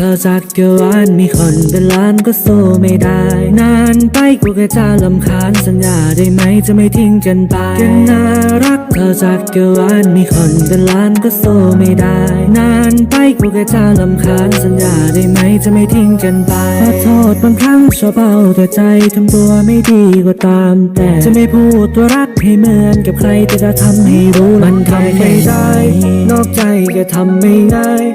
ธอจักรวาลมีคนเป็นล้านก็สู้ไม่ได้ นานไปกูก็จะลำคาญสัญญาได้ไหมจะไม่ทิ้งกันไปกันน่ารักเธอจักรวาลมีคนเป็นล้านก็สู้ไม่ได้ นานไปกูก็จะลำคาญสัญญาได้ไหมจะไม่ทิ้งกันไปขอโทษบางครั้งชอบเอาแต่ใจทำตัวไม่ดีก็ตาม แต่จะไม่พูดตัวรักให้เหมือนกับใครแต่จะทำให้รู้มันทำไม่ได้ นอกใจก็ทำไม่ง่าย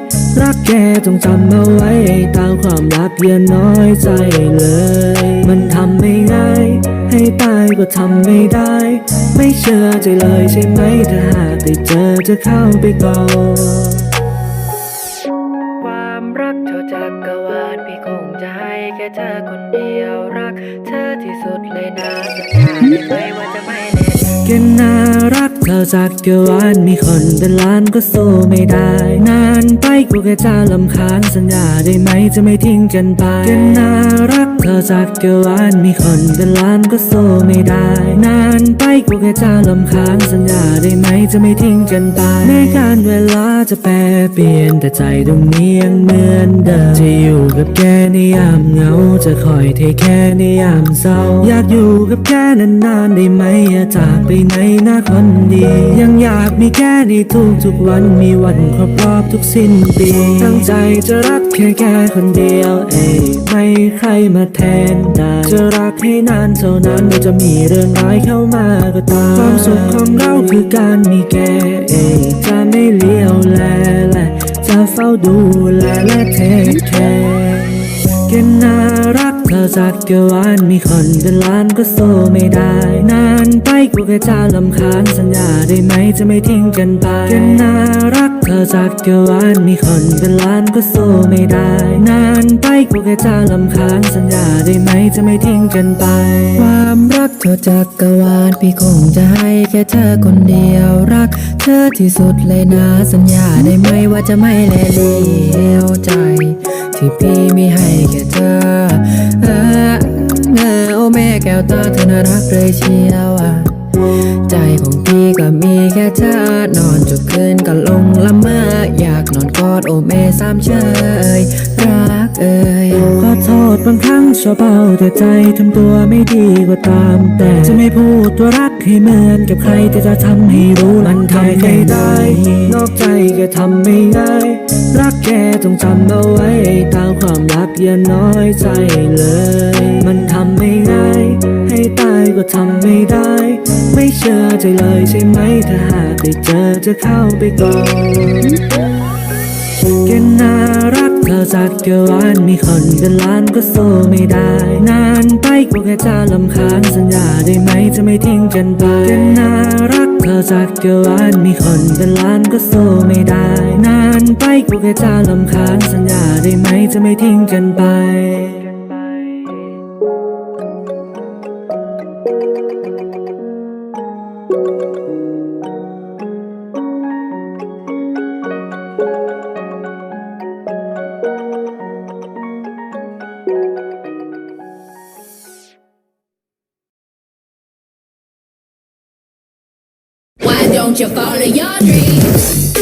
รักแกต้องจำเอาไว้ตามความรักอย่าน้อยใจเลย มันทำไม่ง่าย ให้ตายก็ทำไม่ได้ ไม่เชื่อใจเลยใช่ไหมถ้าหากได้เจอจะเข้าไปก่อนความรักเท่าจักรวาลพี่คงจะให้แค่เธอคนเดียวรัก เธอที่สุดเลยนะสัญญาได้ไหมว่าจะไม่เล่นแค่น่า เธอจักรวาลมีคนเป็นล้านก็สู้ไม่ได้ นานไปกูแค่จะลำคาญสัญญาได้ไหมจะไม่ทิ้งกันไปกันน่ารัก เธอจักรวาลมีคนเป็นล้านก็สู้ไม่ได้ นานไปกูแค่จะลำค้าญสัญญาได้ไหมจะไม่ทิ้งกันไปแม้การเวลาจะแปรเปลี่ยนแต่ใจตรงนี้ยังเหมือนเดิมจะอยู่กับแกในยามเหงา จะคอยเทแค่ในยามเศร้า อยากอยู่กับแกนานๆได้ไหมอย่าจากไปไหนนะคนดี ยังอยากมีแกในทุกทุกๆวันมีวันครบรอบทุกสิ้นปี ตั้งใจจะรักแค่แกคนเดียวเอ้ย ใครมาแทนได้จะรักให้นานเท่านั้นเราจะมีเรื่องร้ายเข้ามาก็ตามความสุขของเราคือการมีแกเองจะไม่เลี้ยวแลและจะเฝ้าดูแลและเทคแคร์แกน่ารักเธอจักรวาลมีคนเป็นล้านก็สู้ไม่ได้ นานไปกูแค่จะลำคาญสัญญาได้ไหมจะไม่ทิ้งกันไปแกน่ารักเธอจักรวาลมีคนเป็นล้านก็สู้ไม่ได้ นานไปกูแค่จะลำคาญสัญญาได้ไหมจะไม่ทิ้งกันไป ความรักเธอจักรวาลพี่คงจะให้แค่เธอคนเดียวรัก เธอที่สุดเลยนะสัญญาได้ไหมว่าจะไม่แลเลียวใจ ที่พี่ไม่ให้แก่เธอเออเออโอ้แม่แก้วตาเธอน่ารักเลยเชียวอะ ก็มีแค่เธอนอนจุกคืนก็ลงละเมออยากนอนกอดโอแม่สามเชยรักเอ่ยขอโทษบางครั้งชอบเอาแต่ใจทำตัวไม่ดีก็ตามแต่จะไม่พูดตัวรักให้เหมือนกับใครแต่จะทำให้รู้มันทำไม่ได้ นอกใจก็ทำไม่ง่ายรักแกต้องจำเอาไว้ตามความรักอย่าน้อยใจเลย มันทำไม่ง่าย ตายก็ทำไม่ได้ ไม่เชื่อใจเลยใช่ไหมถ้าหากได้เจอจะเข้าไปก่อนแกน่ารักเธอจักรวาลมีคนเป็นล้านก็สู้ไม่ได้ นานไปกูแค่จะลำคาญสัญญาได้ไหมจะไม่ทิ้งกันไปแกน่ารักเธอจักรวาลมีคนเป็นล้านก็สู้ไม่ได้ นานไปกูแค่จะลำคาญสัญญาได้ไหมจะไม่ทิ้งกันไป don't you follow your dreams?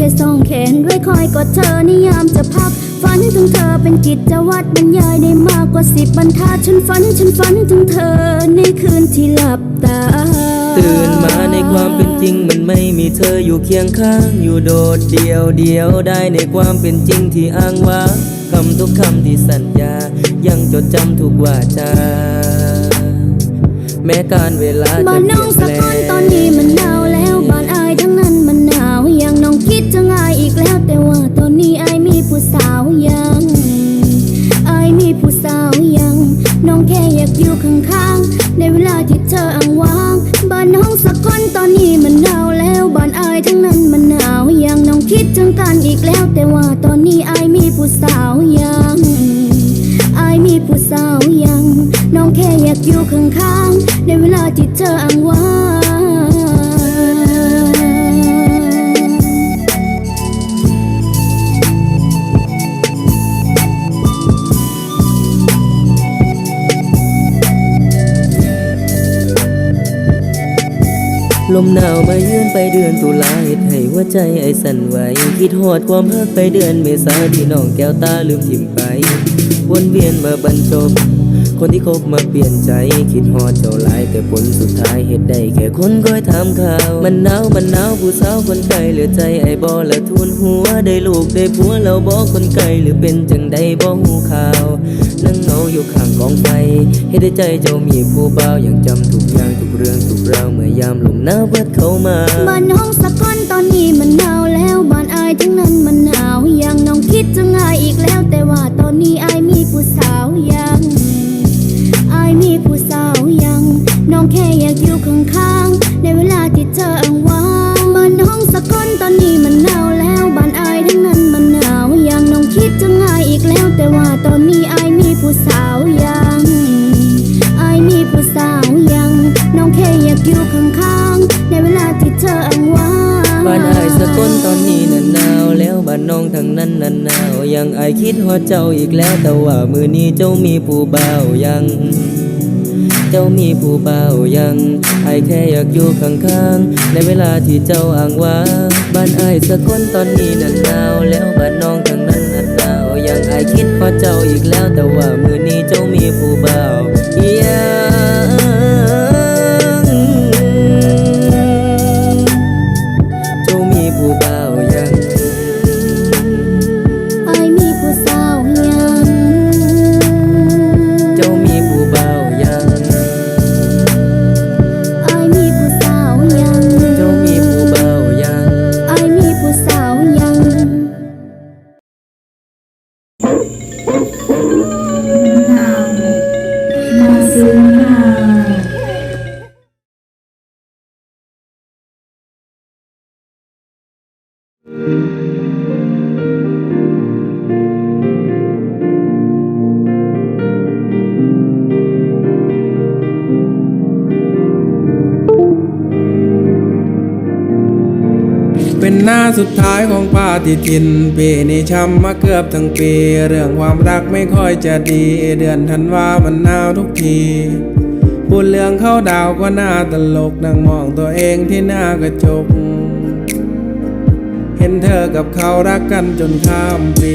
ค่สองแขนไว้คอยกอดเธอในยามจะพัก ฝันถึงเธอเป็นกิจวัตรบรรยายได้มากกว่าสิบบรรทัดฉันฝันฉันฝันถึงเธอในคืนที่หลับตา ตื่นมาในความเป็นจริงมันไม่มีเธออยู่เคียงข้าง อยู่โดดเดียวเดียวได้ในความเป็นจริงที่อ้างว้างคำทุกคำที่สัญญา ยังจดจำทุกวาจาแม้การเวลาจะบ้านเปน้ลี่อยงนสะแปลก้อนงตอนนี้มันหนาวแล้วบ้านอายทั้งนั้น ดจะง่ายอีกแล้วแต่ว่าตอนนี้อายมีผู้สาวยังอายมีผู้สาวยัง น้องแค่อยากอยู่ข้างๆ ในเวลาที่เธออ้างว้าง บ้านน้องสะก้อนตอนนี้มันหนาวแล้วบ้านอายทั้งนั้นมันหนาวยังน้องคิดถึงกันอีกแล้วแต่ว่าตอนนี้อายมีผู้สาวยังอายมีผู้สาวยัง น้องแค่อยากอยู่ข้างๆ ในเวลาที่เธออ้างว้าง ลมหนาวมาเยือนไปเดือนตุลาเหตุให้หัวใจไอ้สั่นไหวคิดหอดความฮักไปเดือนเมษาที่น้องแก้วตาลืมทิมไป วนเวียนมาบรรจบ คนที่คบมาเปลี่ยนใจ คิดฮอดเจ้าหลายแต่ผลสุดท้ายเหตุได้แค่คนคอยถามข่าว มันหนาวมันหนาวผู้สาวคนไกลเหลือใจไอ้บ่ละทุนหัวได้ลูกได้ผัวแล้วบ่คนไกลหรือเป็นจังใดบ่หูข่าวนั่งเงาอยู่ข้างกองไฟเฮ็ดให้ใจเจ้ามีผู้บ่าวยังจำทุกอย่างทุกเรื่องทุกราวเมื่อยามลมหนาวพัดเข้ามาบ้านน้องสะก้อนตอนนี้มันหนาวแล้วบ้านอายทั้งนั้นมันหนาวยังน้องคิดจะง่ายอีกแล้วแต่ว่าตอนนี้อายมีผู้สาวยัง ยมีผู้สาวยัง น้องแค่อยากอยู่ข้างๆในเวลาที่เธออ้างว้างบ้านน้องสะก้อนตอนนี้มันหนาวแล้วบ้านอายทั้งนั้นมันหนาวยังน้องคิดจะง่ายอีกแล้ว แต่ว่าตอนนี้อายมีผู้สาวยังอายมีผู้สาวยัง น้องแค่อยากอยู่ข้างๆในเวลาที่เธออ้างว้างบ้านอายสักลตอนนี้น่ะหนาวแล้วบ้านน้องทางนั้นน่ะหนาวยังอายคิดฮอดเจ้าอีกแล้ว แต่ว่ามือนี้เจ้ามีผู้บ่าวยัง เจ้ามีผู้เป่ายังไอแค่อยากอยู่ข้างๆ ในเวลาที่เจ้าอ้างว้างบ้านอายสกลตอนนี้นั่นหนาวแล้วบ้านน้องทางนั้นนั่นหนาวยังไอคิดฮอเจ้าอีกแล้วแต่ว่ามือนี้เจ้ามีผู้เป่าเยัง เป็นหน้าสุดท้ายของปาฏิทิน ปีนี้ช้ำมาเกือบทั้งปี เรื่องความรักไม่ค่อยจะดี เดือนธันวามันหนาวทุกที พูดเรื่องเข้าดาวก็น่าตลกนั่งมองตัวเองที่หน้ากระจก เห็นเธอกับเขารักกันจนข้ามปี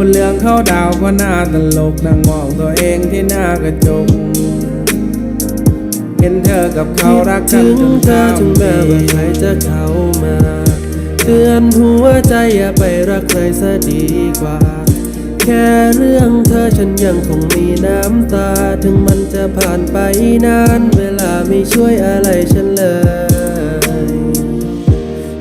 พูดเรื่องเข้าดาวก็น่าตลกนั่งมองตัวเองที่หน้ากระจก เห็นเธอกับเขารักกันจนเธอถึงแม้ว่าใครจะเข้ามาเตือนหัวใจอย่าไปรักใครซะดีกว่า แค่เรื่องเธอฉันยังคงมีน้ำตา ถึงมันจะผ่านไปนาน เวลาไม่ช่วยอะไรฉันเลย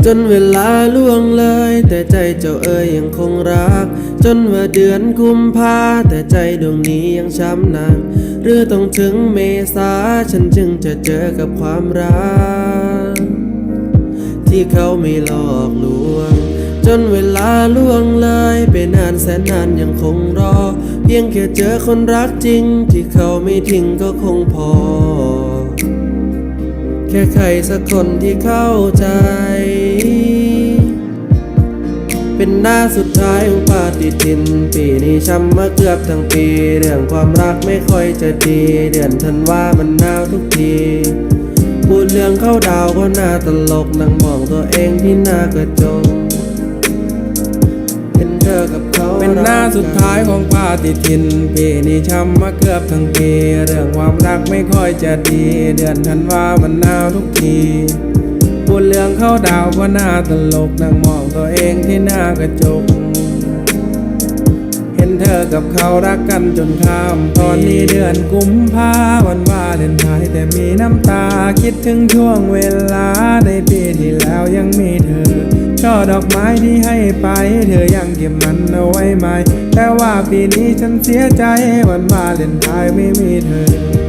จนเวลาล่วงเลย แต่ใจเจ้าเอ๋ยยังคงรัก จนว่าเดือนกุมภาแต่ใจดวงนี้ยังช้ำหนักหรือต้องถึงเมษาฉันจึงจะเจอกับความรัก ที่เขาไม่หลอกลวง จนเวลาล่วงเลยไปนานแสนนานยังคงรอ เพียงแค่เจอคนรักจริง ที่เขาไม่ทิ้งก็คงพอ แค่ใครสักคนที่เข้าใจ นหน้าสุดท้ายของปาฏิทิน ปีนี้ช้ำมาเกือบทั้งปี เรื่องความรักไม่ค่อยจะดี เดือนธันวามันหนาวทุกที พูดเรื่องเข้าดาวก็น่าตลกนั่งมองตัวเองที่หน้ากระจกเป็นเธอกับเขาเป็นหน้าสุดท้ายของปาฏิทิน ปีนี้ช้ำมาเกือบทั้งปี เรื่องความรักไม่ค่อยจะดี เดือนธันวามันหนาวทุกที ดเรื่องเข้าดาวก็น่าตลกนั่งมองตัวเองที่หน้ากระจก เห็นเธอกับเขารักกันจนข้าม ตอนนี้เดือนกุมภาวันวาเลนไทน์แต่มีน้ำตาคิดถึงช่วงเวลาในปีที่แล้วยังมีเธอช่อดอกไม้ที่ให้ไปเธอยังเก็บมันเอาไว้ไหม แต่ว่าปีนี้ฉันเสียใจวันวาเลนไทน์ไม่มีเธอ